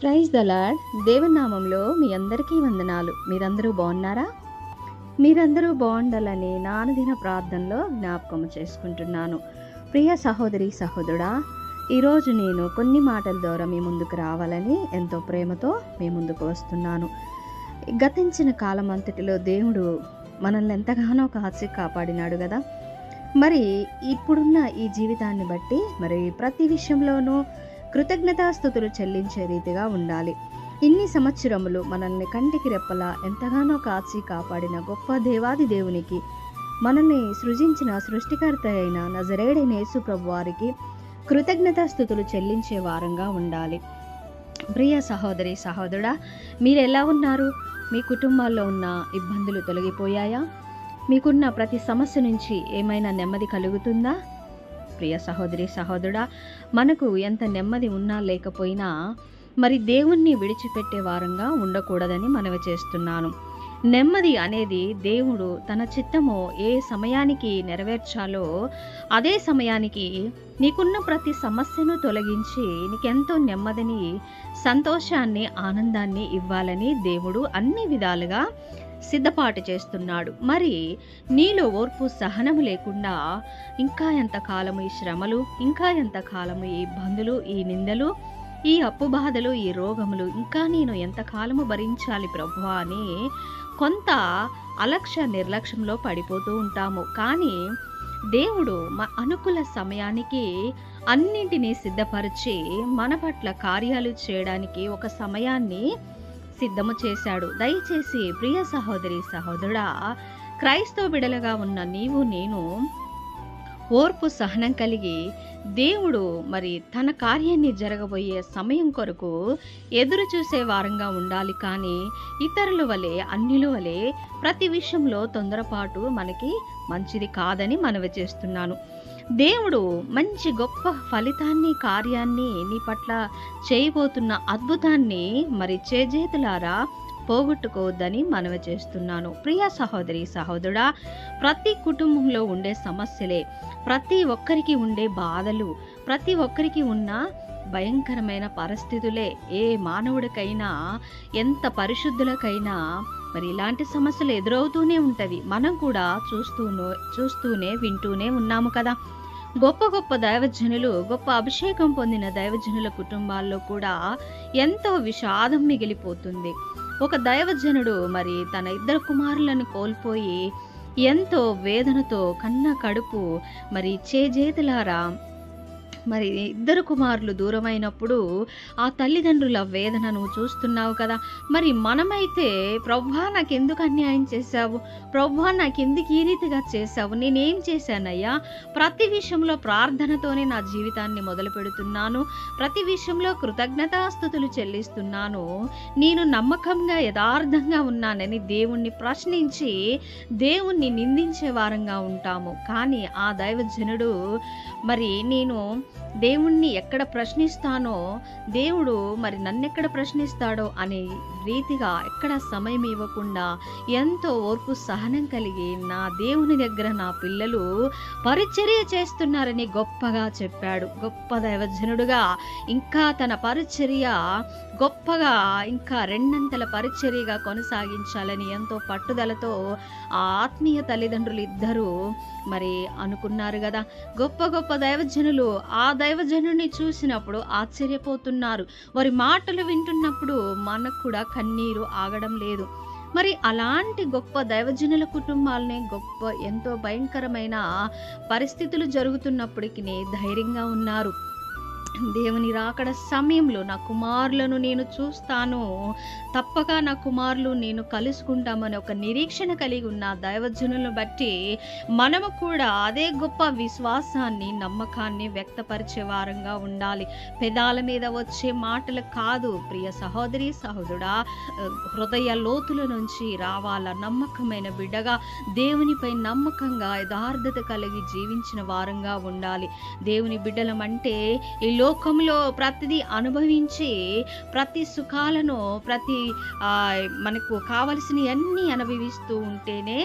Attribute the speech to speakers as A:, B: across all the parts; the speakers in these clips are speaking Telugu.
A: ప్రైజ్ దలాడ్ లాడ్ దేవనామంలో మీ అందరికీ వందనాలు. మీరందరూ బాగున్నారా? మీరందరూ బాగుండాలని నానదిన ప్రార్థనలో జ్ఞాపకం చేసుకుంటున్నాను. ప్రియ సహోదరి సహోదరుడా ఈరోజు నేను కొన్ని మాటల ద్వారా మీ ముందుకు రావాలని ఎంతో ప్రేమతో మీ ముందుకు వస్తున్నాను. గతించిన కాలం అంతటిలో దేవుడు మనల్ని ఎంతగానో కాచి కాపాడినాడు కదా. మరి ఇప్పుడున్న ఈ జీవితాన్ని బట్టి మరి ప్రతి విషయంలోనూ కృతజ్ఞతాస్థుతులు చెల్లించే రీతిగా ఉండాలి. ఇన్ని సంవత్సరములు మనల్ని కంటికి రెప్పలా ఎంతగానో కాచి కాపాడిన గొప్ప దేవాది దేవునికి మనల్ని సృజించిన సృష్టికర్త అయిన నజరేడైన యేసు ప్రభు వారికి కృతజ్ఞతాస్థుతులు చెల్లించే వారంగా ఉండాలి. ప్రియ సహోదరి సహోదరుడా మీరు ఎలా ఉన్నారు? మీ కుటుంబాల్లో ఉన్న ఇబ్బందులు తొలగిపోయాయా? మీకున్న ప్రతి సమస్య నుంచి ఏమైనా నెమ్మది కలుగుతుందా? ప్రియ సహోదరి సహోదరుడా మనకు ఎంత నెమ్మది ఉన్నా లేకపోయినా మరి దేవుణ్ణి విడిచిపెట్టే వారంగా ఉండకూడదని మనవి చేస్తున్నాను. నెమ్మది అనేది దేవుడు తన చిత్తము ఏ సమయానికి నెరవేర్చాలో అదే సమయానికి నీకున్న ప్రతి సమస్యను తొలగించి నీకెంతో నెమ్మదిని సంతోషాన్ని ఆనందాన్ని ఇవ్వాలని దేవుడు అన్ని విధాలుగా సిద్ధపాటు చేస్తున్నాడు. మరి నీలో ఓర్పు సహనము లేకుండా ఇంకా ఎంతకాలము ఈ శ్రమలు ఇంకా ఎంతకాలము ఈ ఇబ్బందులు ఈ నిందలు ఈ అప్పు బాధలు ఈ రోగములు ఇంకా నేను ఎంతకాలము భరించాలి ప్రభు అని కొంత అలక్ష్య నిర్లక్ష్యంలో పడిపోతూ ఉంటాము. కానీ దేవుడు మా అనుకూల సమయానికి అన్నింటినీ సిద్ధపరిచి మన పట్ల కార్యాలు చేయడానికి ఒక సమయాన్ని సిద్ధము చేశాడు. దయచేసి ప్రియ సహోదరి సహోదరుడా క్రైస్తవ బిడలుగా ఉన్న నీవు నేను ఓర్పు సహనం కలిగి దేవుడు మరి తన కార్యాన్ని జరగబోయే సమయం కొరకు ఎదురు చూసే వారంగా ఉండాలి. కానీ ఇతరుల వలె అన్యుల వలె ప్రతి విషయంలో తొందరపాటు మనకి మంచిది కాదని మనవి చేస్తున్నాను. దేవుడు మంచి గొప్ప ఫలితాన్ని కార్యాన్ని నీ పట్ల చేయబోతున్న అద్భుతాన్ని మరి చేజేతులారా పోగొట్టుకోవద్దని మనవి చేస్తున్నాను. ప్రియ సహోదరి సహోదరుడా ప్రతి కుటుంబంలో ఉండే సమస్యలే ప్రతి ఒక్కరికి ఉండే బాధలు ప్రతి ఒక్కరికి ఉన్న భయంకరమైన పరిస్థితులే. ఏ మానవుడికైనా ఎంత పరిశుద్ధులకైనా మరి ఇలాంటి సమస్యలు ఎదురవుతూనే ఉంటవి. మనం కూడా చూస్తూనో చూస్తూనే వింటూనే ఉన్నాము కదా. గొప్ప గొప్ప దైవజనులు గొప్ప అభిషేకం పొందిన దైవజనుల కుటుంబాల్లో కూడా ఎంతో విషాదం మిగిలిపోతుంది. ఒక దైవజనుడు మరి తన ఇద్దరు కుమారులను కోల్పోయి ఎంతో వేదనతో కన్న కడుపు మరి చేజేతులారా మరి ఇద్దరు కుమారులు దూరమైనప్పుడు ఆ తల్లిదండ్రుల వేదనను చూస్తున్నావు కదా. మరి మనమైతే ప్రభా నాకెందుకు అన్యాయం చేశావు? ప్రభా నాకెందుకు ఈ రీతిగా చేశావు? నేనేం చేశానయ్యా? ప్రతి విషయంలో ప్రార్థనతోనే నా జీవితాన్ని మొదలు పెడుతున్నాను. ప్రతి విషయంలో కృతజ్ఞతాస్థుతులు చెల్లిస్తున్నాను. నేను నమ్మకంగా యథార్థంగా ఉన్నానని దేవుణ్ణి ప్రశ్నించి దేవుణ్ణి నిందించే వారంగా ఉంటాము. కానీ ఆ దైవజనుడు మరి నేను దేవుణ్ణి ఎక్కడ ప్రశ్నిస్తానో దేవుడు మరి నన్నెక్కడ ప్రశ్నిస్తాడో అనే రీతిగా ఎక్కడ సమయం ఇవ్వకుండా ఎంతో ఓర్పు సహనం కలిగి నా దేవుని దగ్గర నా పిల్లలు పరిచర్య చేస్తున్నారని గొప్పగా చెప్పాడు. గొప్ప దైవజనుడుగా ఇంకా తన పరిచర్య గొప్పగా ఇంకా రెండంతల పరిచర్యగా కొనసాగించాలని ఎంతో పట్టుదలతో ఆ ఆత్మీయ తల్లిదండ్రులు ఇద్దరూ మరి అనుకున్నారు కదా. గొప్ప గొప్ప దైవజనులు ఆ ఆ దైవజనుని చూసినప్పుడు ఆశ్చర్యపోతున్నారు. వారి మాటలు వింటున్నప్పుడు మనకు కూడా కన్నీరు ఆగడం లేదు. మరి అలాంటి గొప్ప దైవజనుల కుటుంబాలనే గొప్ప ఎంతో భయంకరమైన పరిస్థితులు జరుగుతున్నప్పటికీ ధైర్యంగా ఉన్నారు. దేవుని రాకడ సమయంలో నా కుమారులను నేను చూస్తాను. తప్పక నా కుమారులు నేను కలుసుకుంటామని ఒక నిరీక్షణ కలిగి ఉన్న దైవజనులను బట్టి మనము కూడా అదే గొప్ప విశ్వాసాన్ని నమ్మకాన్ని వ్యక్తపరిచే వారంగా ఉండాలి. పెదాల మీద వచ్చే మాటలు కాదు. ప్రియ సహోదరి సహోదరుడా హృదయ లోతుల నుంచి రావాల? నమ్మకమైన బిడ్డగా దేవునిపై నమ్మకంగా యథార్థత కలిగి జీవించిన వారంగా ఉండాలి. దేవుని బిడ్డలమంటే ఈ లోకంలో ప్రతిదీ అనుభవించి ప్రతి సుఖాలను ప్రతి మనకు కావలసినవన్నీ అనుభవిస్తూ ఉంటేనే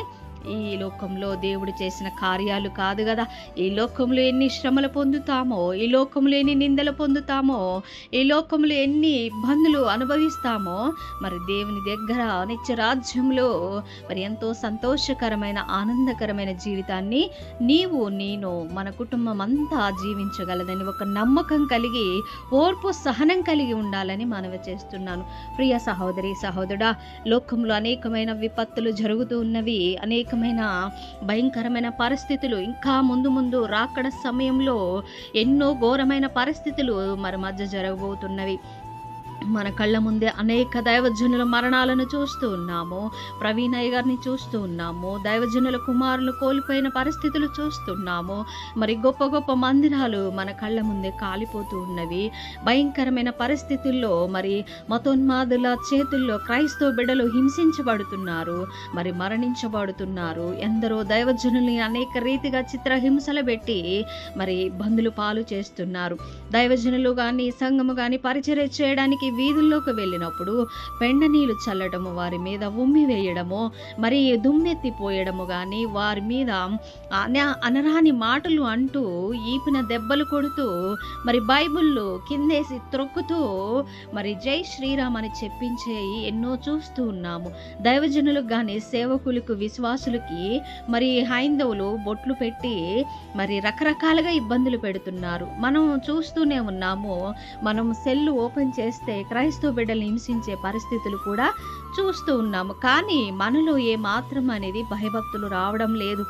A: ఈ లోకంలో దేవుడు చేసిన కార్యాలు కాదు కదా. ఈ లోకంలో ఎన్ని శ్రమలు పొందుతామో ఈ లోకంలో ఎన్ని నిందలు పొందుతామో ఈ లోకంలో ఎన్ని ఇబ్బందులు అనుభవిస్తామో మరి దేవుని దగ్గర నిత్య రాజ్యంలో మరి ఎంతో సంతోషకరమైన ఆనందకరమైన జీవితాన్ని నీవు నేను మన కుటుంబం అంతా జీవించగలదని ఒక నమ్మకం కలిగి ఓర్పు సహనం కలిగి ఉండాలని మనవి చేస్తున్నాను. ప్రియ సహోదరి సహోదరుడా లోకంలో అనేకమైన విపత్తులు జరుగుతూ ఉన్నవి అనేక అనేకమైన భయంకరమైన పరిస్థితులు ఇంకా ముందు ముందు రాకడ సమయంలో ఎన్నో ఘోరమైన పరిస్థితులు మరి మధ్య జరగబోతున్నవి. మన కళ్ళ ముందే అనేక దైవజనుల మరణాలను చూస్తూ ఉన్నాము. ప్రవీణయ్య గారిని చూస్తూ ఉన్నాము. దైవజనుల కుమారులు కోల్పోయిన పరిస్థితులు చూస్తున్నాము మరి గొప్ప గొప్ప మందిరాలు మన కళ్ళ ముందే కాలిపోతూ ఉన్నవి. భయంకరమైన పరిస్థితుల్లో మరి మతోన్మాదుల చేతుల్లో క్రైస్తవ బిడ్డలు హింసించబడుతున్నారు. మరి మరణించబడుతున్నారు. ఎందరో దైవజనుల్ని అనేక రీతిగా చిత్రహింసలు పెట్టి మరి ఇబ్బందులు పాలు చేస్తున్నారు. దైవజనులు కానీ సంఘము కానీ పరిచర్య చేయడానికి వీధుల్లోకి వెళ్ళినప్పుడు పెండ నీళ్ళు చల్లడము వారి మీద ఉమ్మి వేయడము మరి దుమ్మెత్తిపోయడము కానీ వారి మీద అన- అనరాని మాటలు అంటూ ఈపిన దెబ్బలు కొడుతూ మరి బైబుల్లో కిందేసి త్రొక్కుతూ మరి జై శ్రీరామ్ అని చెప్పించేవి ఎన్నో చూస్తూ ఉన్నాము. దైవజనులకు కానీ సేవకులకు విశ్వాసులకి మరి హైందవులు బొట్లు పెట్టి మరి రకరకాలుగా ఇబ్బందులు పెడుతున్నారు. మనం చూస్తూనే ఉన్నాము మనం సెల్ ఓపెన్ చేస్తే క్రైస్తవ బిడ్డలు హింసించే పరిస్థితులు కూడా చూస్తూ ఉన్నాము. కానీ మనలో ఏ మాత్రం అనేది భయభక్తులు రావడం లేదు.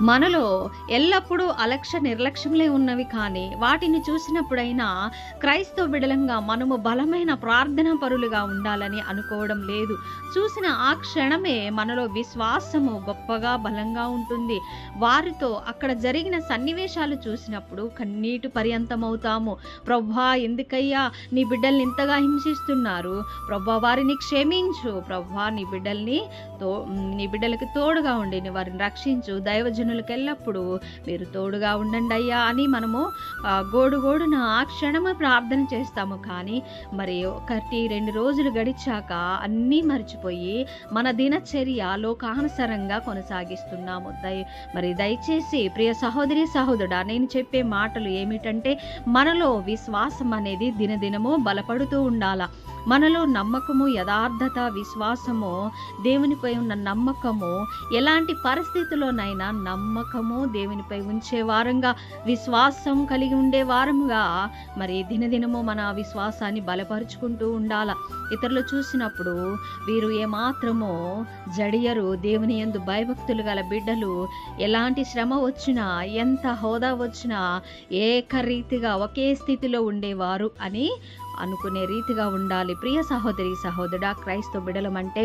A: మనలో ఎల్లప్పుడూ అలక్ష్య నిర్లక్ష్యంలే ఉన్నవి కానీ వాటిని చూసినప్పుడైనా క్రైస్తవ బిడలంగా మనము బలమైన ప్రార్థనా పరులుగా ఉండాలని అనుకోవడం లేదు. చూసిన ఆ క్షణమే మనలో విశ్వాసము గొప్పగా బలంగా ఉంటుంది. వారితో అక్కడ జరిగిన సన్నివేశాలు చూసినప్పుడు కన్నీటి పర్యంతమవుతాము. ప్రభా ఎందుకయ్యా నీ బిడ్డల్ని ఇంతగా హింసిస్తున్నారు? ప్రభా వారిని క్షమించు. ప్రభా నీ బిడ్డల్ని తో నీ బిడ్డలకి తోడుగా ఉండి వారిని రక్షించు. దైవజ ఎల్లప్పుడూ మీరు తోడుగా ఉండండి అయ్యా అని మనము గోడు గోడున ఆ క్షణము ప్రార్థన చేస్తాము కానీ మరి ఒకటి రెండు రోజులు గడిచాక అన్నీ మర్చిపోయి మన దినచర్య లోకానుసరంగా కొనసాగిస్తున్నాము దయ మరి దయచేసి ప్రియ సహోదరి సహోదరుడా నేను చెప్పే మాటలు ఏమిటంటే మనలో విశ్వాసం అనేది దినదినము బలపడుతూ ఉండాలా మనలో నమ్మకము యథార్థత విశ్వాసము దేవునిపై ఉన్న నమ్మకము ఎలాంటి పరిస్థితుల్లోనైనా నమ్మకము దేవునిపై ఉంచే వారంగా విశ్వాసం కలిగి ఉండే వారముగా మరి దినదినము మన విశ్వాసాన్ని బలపరుచుకుంటూ ఉండాల. ఇతరులు చూసినప్పుడు వీరు ఏమాత్రమో జడియరు దేవుని యందు భయభక్తులు గల బిడ్డలు. ఎలాంటి శ్రమ వచ్చినా ఎంత హోదా వచ్చినా ఏకరీతిగా ఒకే స్థితిలో ఉండేవారు అని అనుకునే రీతిగా ఉండాలి. ప్రియ సహోదరి సహోదరుడా క్రైస్తవ బిడలమంటే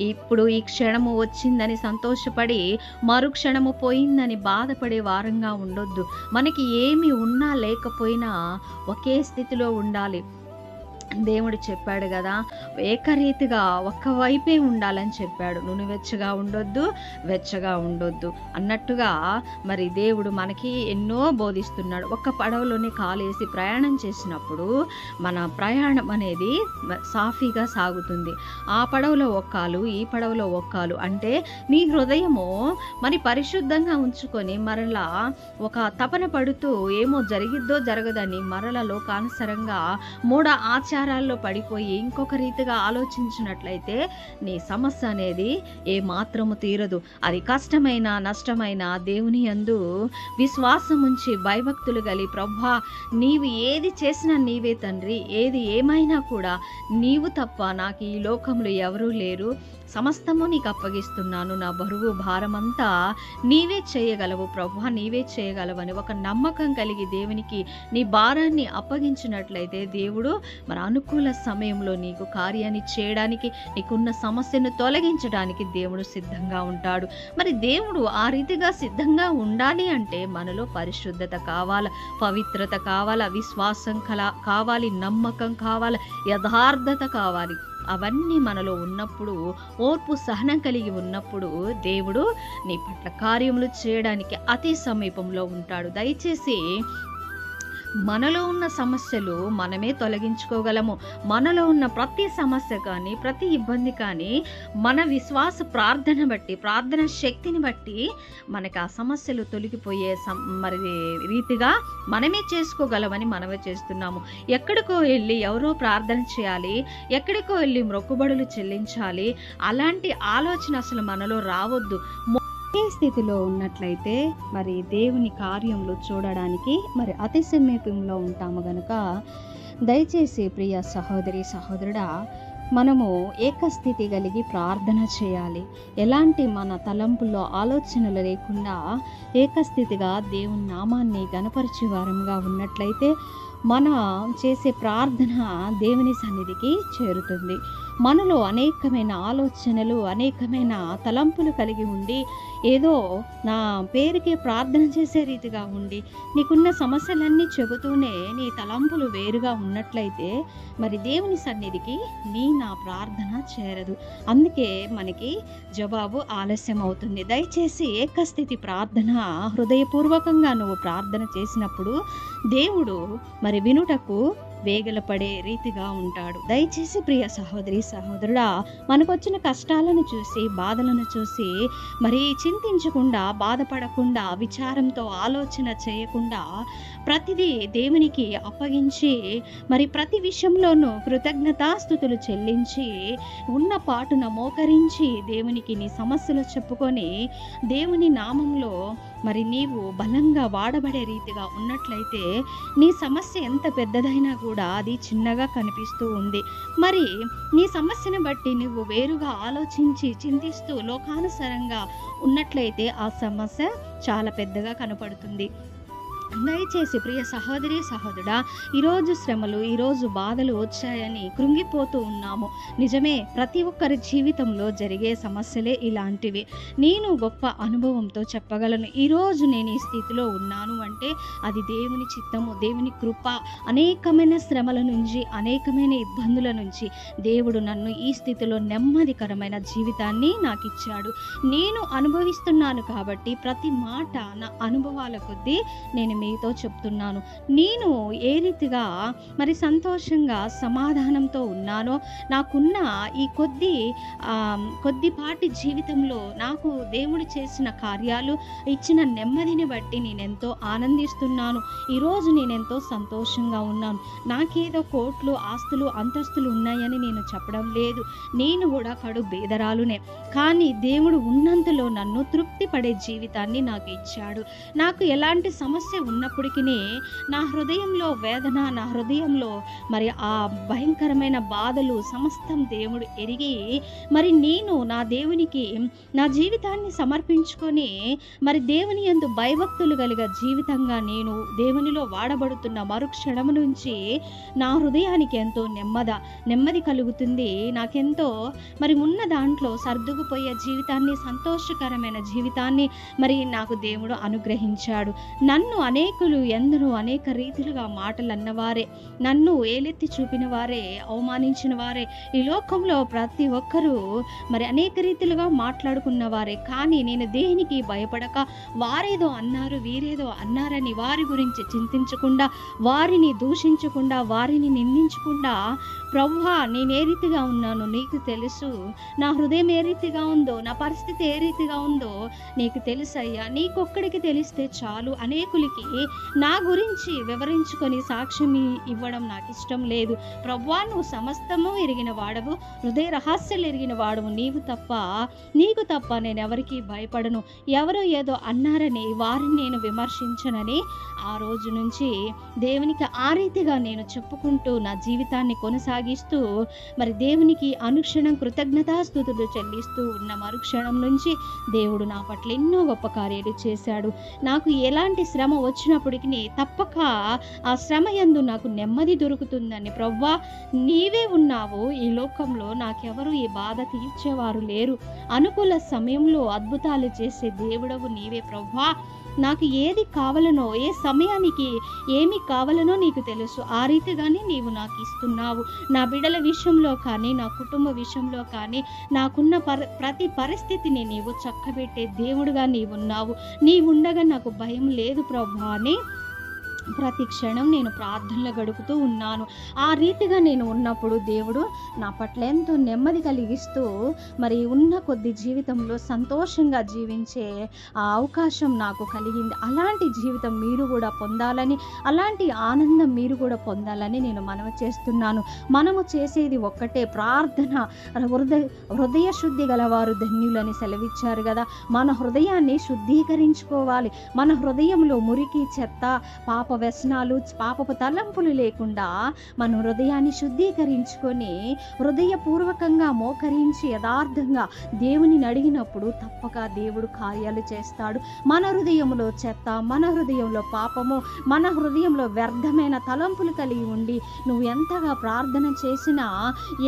A: ఇప్పుడు ఈ క్షణము వచ్చిందని సంతోషపడి మరు క్షణము పోయిందని బాధపడే వారంగా ఉండొద్దు. మనకి ఏమి ఉన్నా లేకపోయినా ఒకే స్థితిలో ఉండాలి. దేవుడు చెప్పాడు కదా ఏకరీతిగా ఒక్క వైపే ఉండాలని చెప్పాడు. నువ్వు వెచ్చగా ఉండొద్దు వెచ్చగా ఉండొద్దు. అన్నట్టుగా మరి దేవుడు మనకి ఎన్నో బోధిస్తున్నాడు. ఒక్క పడవలోనే కాలేసి ప్రయాణం చేసినప్పుడు మన ప్రయాణం అనేది సాఫీగా సాగుతుంది. ఆ పడవలో ఒక్కాలు ఈ పడవలో ఒక్కాలు అంటే నీ హృదయము మరి పరిశుద్ధంగా ఉంచుకొని మరలా ఒక తపన పడుతూ ఏమో జరిగిద్దో జరగదని మరల లోకానుసరంగా మూఢ విచారాల్లో పడిపోయి ఇంకొక రీతిగా ఆలోచించినట్లయితే నీ సమస్య అనేది ఏ మాత్రము తీరదు. అది కష్టమైన నష్టమైన దేవుని యందు విశ్వాసం ఉంచి భయభక్తులు గలి ప్రభా నీవు ఏది చేసినా నీవే తండ్రి ఏది ఏమైనా కూడా నీవు తప్ప నాకు ఈ లోకంలో ఎవరూ లేరు. సమస్తము నీకు అప్పగిస్తున్నాను నా బరువు భారమంతా నీవే చేయగలవు ప్రభు నీవే చేయగలవని ఒక నమ్మకం కలిగి దేవునికి నీ భారాన్ని అప్పగించినట్లయితే దేవుడు మన అనుకూల సమయంలో నీకు కార్యాన్ని చేయడానికి నీకున్న సమస్యను తొలగించడానికి దేవుడు సిద్ధంగా ఉంటాడు. మరి దేవుడు ఆ రీతిగా సిద్ధంగా ఉండాలి అంటే మనలో పరిశుద్ధత కావాల పవిత్రత కావాల విశ్వాసం కల కావాలి నమ్మకం కావాలి యథార్థత కావాలి. అవన్నీ మనలో ఉన్నప్పుడు ఓర్పు సహనం కలిగి ఉన్నప్పుడు దేవుడు నీ పట్ల కార్యములు చేయడానికి అతి సమీపంలో ఉంటాడు. దయచేసి మనలో ఉన్న సమస్యలు మనమే తొలగించుకోగలము. మనలో ఉన్న ప్రతి సమస్య కానీ ప్రతి ఇబ్బంది కానీ మన విశ్వాస ప్రార్థన బట్టి ప్రార్థన శక్తిని బట్టి మనకు ఆ సమస్యలు తొలగిపోయే సం- మరి రీతిగా మనమే చేసుకోగలమని మనమే చేస్తున్నాము. ఎక్కడికో వెళ్ళి ఎవరో ప్రార్థన చేయాలి ఎక్కడికో వెళ్ళి మొక్కుబడులు చెల్లించాలి అలాంటి ఆలోచన అసలు మనలో రావద్దు. ఏ స్థితిలో ఉన్నట్లయితే మరి దేవుని కార్యంలో చూడడానికి మరి అతి సమీపంలో ఉంటాము గనుక దయచేసి ప్రియ సహోదరి సహోదరుడా మనము ఏకస్థితి కలిగి ప్రార్థన చేయాలి. ఎలాంటి మన తలంపుల్లో ఆలోచనలు లేకుండా ఏకస్థితిగా దేవుని నామాన్ని గనపరిచే వారంగా ఉన్నట్లయితే మన చేసే ప్రార్థన దేవుని సన్నిధికి చేరుతుంది. మనలో అనేకమైన ఆలోచనలు అనేకమైన తలంపులు కలిగి ఉండి ఏదో నా పేరుకే ప్రార్థన చేసే రీతిగా ఉండి నీకున్న సమస్యలన్నీ చెబుతూనే నీ తలంపులు వేరుగా ఉన్నట్లయితే మరి దేవుని సన్నిధికి నీ నా ప్రార్థన చేరదు. అందుకే మనకి జవాబు ఆలస్యం అవుతుంది దయచేసి ఏకస్థితి ప్రార్థన హృదయపూర్వకంగా నువ్వు ప్రార్థన చేసినప్పుడు దేవుడు మరి వినుటకు వేగలపడే రీతిగా ఉంటాడు. దయచేసి ప్రియ సహోదరి సహోదరుడా మనకొచ్చిన కష్టాలను చూసి బాధలను చూసి మరి చింతించకుండా బాధపడకుండా విచారంతో ఆలోచన చేయకుండా ప్రతిదీ దేవునికి అప్పగించి మరి ప్రతి విషయంలోనూ కృతజ్ఞతాస్థుతులు చెల్లించి ఉన్న పాటున మోకరించి దేవునికి నీ సమస్యలు చెప్పుకొని దేవుని నామంలో మరి నీవు బలంగా వాడబడే రీతిగా ఉన్నట్లయితే నీ సమస్య ఎంత పెద్దదైనా కూడా అది చిన్నగా కనిపిస్తూ ఉంది. మరి నీ సమస్యను బట్టి నువ్వు వేరుగా ఆలోచించి చింతిస్తూ లోకానుసారంగా ఉన్నట్లయితే ఆ సమస్య చాలా పెద్దగా కనపడుతుంది. దయచేసి ప్రియ సహోదరి సహోదరుడా ఈరోజు శ్రమలు ఈరోజు బాధలు వచ్చాయని కృంగిపోతూ ఉన్నాము. నిజమే ప్రతి ఒక్కరి జీవితంలో జరిగే సమస్యలే ఇలాంటివి. నేను గొప్ప అనుభవంతో చెప్పగలను. ఈరోజు నేను ఈ స్థితిలో ఉన్నాను అంటే అది దేవుని చిత్తము దేవుని కృప. అనేకమైన శ్రమల నుంచి అనేకమైన ఇబ్బందుల నుంచి దేవుడు నన్ను ఈ స్థితిలో నెమ్మదికరమైన జీవితాన్ని నాకు ఇచ్చాడు నేను అనుభవిస్తున్నాను కాబట్టి ప్రతి మాట నా అనుభవాల కొద్దీ నేను నీతో చెప్తున్నాను. నేను ఏ రీతిగా మరి సంతోషంగా సమాధానంతో ఉన్నానో నాకున్న ఈ కొద్ది కొద్దిపాటి జీవితంలో నాకు దేవుడు చేసిన కార్యాలు ఇచ్చిన నెమ్మదిని బట్టి నేను ఎంతో ఆనందిస్తున్నాను. ఈరోజు నేనెంతో సంతోషంగా ఉన్నాను. నాకేదో కోట్లు ఆస్తులు అంతస్తులు ఉన్నాయని నేను చెప్పడం లేదు. నేను కూడా కడు బేదరాలునే. కానీ దేవుడు ఉన్నంతలో నన్ను తృప్తిపడే జీవితాన్ని నాకు ఇచ్చాడు. నాకు ఎలాంటి సమస్య ఉన్నప్పటికీ నా హృదయంలో వేదన నా హృదయంలో మరి ఆ భయంకరమైన బాధలు సమస్తం దేవుడు ఎరిగి మరి నేను నా దేవునికి నా జీవితాన్ని సమర్పించుకొని మరి దేవుని ఎందు భయభక్తులు కలిగ జీవితంగా నేను దేవునిలో వాడబడుతున్న మరుక్షణము నుంచి నా హృదయానికి ఎంతో నెమ్మద నెమ్మది కలుగుతుంది. నాకెంతో మరి ఉన్న దాంట్లో సర్దుకుపోయే జీవితాన్ని సంతోషకరమైన జీవితాన్ని మరి నాకు దేవుడు అనుగ్రహించాడు. నన్ను అనేకులు ఎందరో అనేక రీతిలుగా మాటలు అన్నవారే నన్ను ఏలెత్తి చూపిన వారే అవమానించిన వారే ఈ లోకంలో ప్రతి ఒక్కరూ మరి అనేక రీతిలుగా మాట్లాడుకున్న వారే కానీ నేను దేనికి భయపడక వారేదో అన్నారు వీరేదో అన్నారని వారి గురించి చింతించకుండా వారిని దూషించకుండా వారిని నిందించకుండా ప్రవ్వా నేను ఏ రీతిగా ఉన్నాను నీకు తెలుసు. నా హృదయం ఏ రీతిగా ఉందో నా పరిస్థితి ఏ రీతిగా ఉందో నీకు తెలుసయ్యా. నీకొక్కడికి తెలిస్తే చాలు అనేకులకి నా గురించి వివరించుకొని సాక్ష్యం ఇవ్వడం నాకు ఇష్టం లేదు. ప్రభువా నువ్వు సమస్తము ఎరిగిన వాడవు. హృదయ రహస్యాలు ఎరిగిన వాడవు నీవు తప్ప. నీకు తప్ప నేను ఎవరికి భయపడను. ఎవరో ఏదో అన్నారని వారిని నేను విమర్శించనని ఆ రోజు నుంచి దేవునికి ఆ రీతిగా నేను చెప్పుకుంటూ నా జీవితాన్ని కొనసాగిస్తూ మరి దేవునికి అనుక్షణం కృతజ్ఞతాస్థుతులు చెల్లిస్తూ ఉన్న మరుక్షణం నుంచి దేవుడు నా పట్ల ఎన్నో గొప్ప కార్యాలు చేశాడు. నాకు ఎలాంటి శ్రమ వచ్చి వచ్చినప్పటికీ తప్పక ఆ శ్రమ ఎందు నాకు నెమ్మది దొరుకుతుందని ప్రవ్వా నీవే ఉన్నావు ఈ లోకంలో నాకెవరు ఈ బాధ తీర్చేవారు లేరు. అనుకూల సమయంలో అద్భుతాలు చేసే దేవుడవు నీవే ప్రవ్వా. నాకు ఏది కావాలనో ఏ సమయానికి ఏమి కావాలనో నీకు తెలుసు. ఆ రీతిగానే నీవు నాకు ఇస్తున్నావు. నా బిడ్డల విషయంలో కానీ నా కుటుంబ విషయంలో కానీ నాకున్న పర ప్రతి పరిస్థితిని నీవు చక్కబెట్టే దేవుడుగా నీవున్నావు. నీవుండగా నాకు భయం లేదు ప్రభు అని ప్రతి క్షణం నేను ప్రార్థనలో గడుపుతూ ఉన్నాను. ఆ రీతిగా నేను ఉన్నప్పుడు దేవుడు నా పట్ల ఎంతో నెమ్మది కలిగిస్తూ మరి ఉన్న కొద్ది జీవితంలో సంతోషంగా జీవించే ఆ అవకాశం నాకు కలిగింది. అలాంటి జీవితం మీరు కూడా పొందాలని అలాంటి ఆనందం మీరు కూడా పొందాలని నేను మనవి చేస్తున్నాను. మనము చేసేది ఒక్కటే ప్రార్థన. హృదయ హృదయ శుద్ధి గలవారు ధన్యులని సెలవిచ్చారు కదా. మన హృదయాన్ని శుద్ధీకరించుకోవాలి. మన హృదయంలో మురికి చెత్త పాప వ్యసనాలు పాపపు తలంపులు లేకుండా మన హృదయాన్ని శుద్ధీకరించుకొని హృదయపూర్వకంగా మోకరించి యథార్థంగా దేవునిని అడిగినప్పుడు తప్పక దేవుడు కార్యాలు చేస్తాడు. మన హృదయంలో చెత్త మన హృదయంలో పాపము మన హృదయంలో వ్యర్థమైన తలంపులు కలిగి ఉండి నువ్వు ఎంతగా ప్రార్థన చేసినా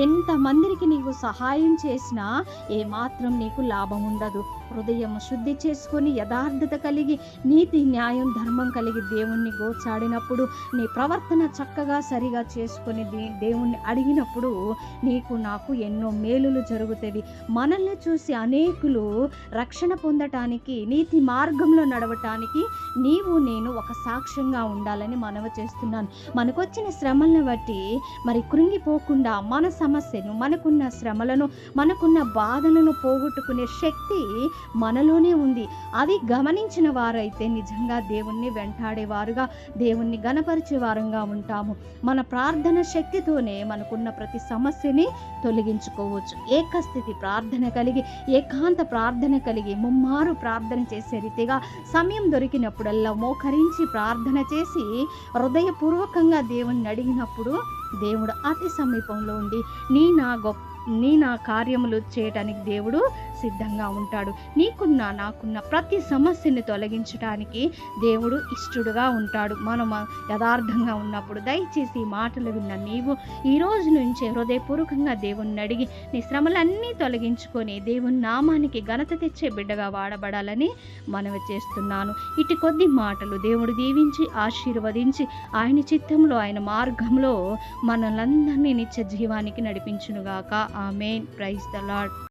A: ఎంతమందికి నీకు సహాయం చేసినా ఏమాత్రం నీకు లాభం ఉండదు. హృదయం శుద్ధి చేసుకొని యథార్థత కలిగి నీతి న్యాయం ధర్మం కలిగి దేవుణ్ణి గోచాడినప్పుడు నీ ప్రవర్తన చక్కగా సరిగా చేసుకొని దేవుణ్ణి అడిగినప్పుడు నీకు నాకు ఎన్నో మేలులు జరుగుతాయి మనల్ని చూసి అనేకులు రక్షణ పొందటానికి నీతి మార్గంలో నడవటానికి నీవు నేను ఒక సాక్ష్యంగా ఉండాలని మనవి చేస్తున్నాను. మనకొచ్చిన శ్రమలను బట్టి మరి కృంగిపోకుండా మన సమస్యను మనకున్న శ్రమలను మనకున్న బాధలను పోగొట్టుకునే శక్తి మనలోనే ఉంది. అది గమనించిన వారైతే నిజంగా దేవుణ్ణి వెంటాడేవారుగా దేవుణ్ణి గణపరిచే వారంగా ఉంటాము. మన ప్రార్థన శక్తితోనే మనకున్న ప్రతి సమస్యని తొలగించుకోవచ్చు. ఏకస్థితి ప్రార్థన కలిగి ఏకాంత ప్రార్థన కలిగి ముమ్మారు ప్రార్థన చేసే రీతిగా సమయం దొరికినప్పుడల్లా మోకరించి ప్రార్థన చేసి హృదయపూర్వకంగా దేవుణ్ణి అడిగినప్పుడు దేవుడు అతి సమీపంలో ఉండి నీ నా గొప్ప నీ నా కార్యములు చేయటానికి దేవుడు సిద్ధంగా ఉంటాడు. నీకున్న నాకున్న ప్రతి సమస్యని తొలగించడానికి దేవుడు ఇష్టడుగా ఉంటాడు. మనం యథార్థంగా ఉన్నప్పుడు దయచేసి మాటలు విన్న నీవు ఈ రోజు నుంచి హృదయపూర్వకంగా దేవుణ్ణి అడిగి నీ శ్రమలన్నీ తొలగించుకొని దేవుని నామానికి ఘనత తెచ్చే బిడ్డగా వాడబడాలని మనవి చేస్తున్నాను. ఇటు కొద్ది మాటలు దేవుడు దీవించి ఆశీర్వదించి ఆయన చిత్తంలో ఆయన మార్గంలో మనలందరినీ నిత్య జీవానికి నడిపించునుగాక. ఆమెన్. Praise the lord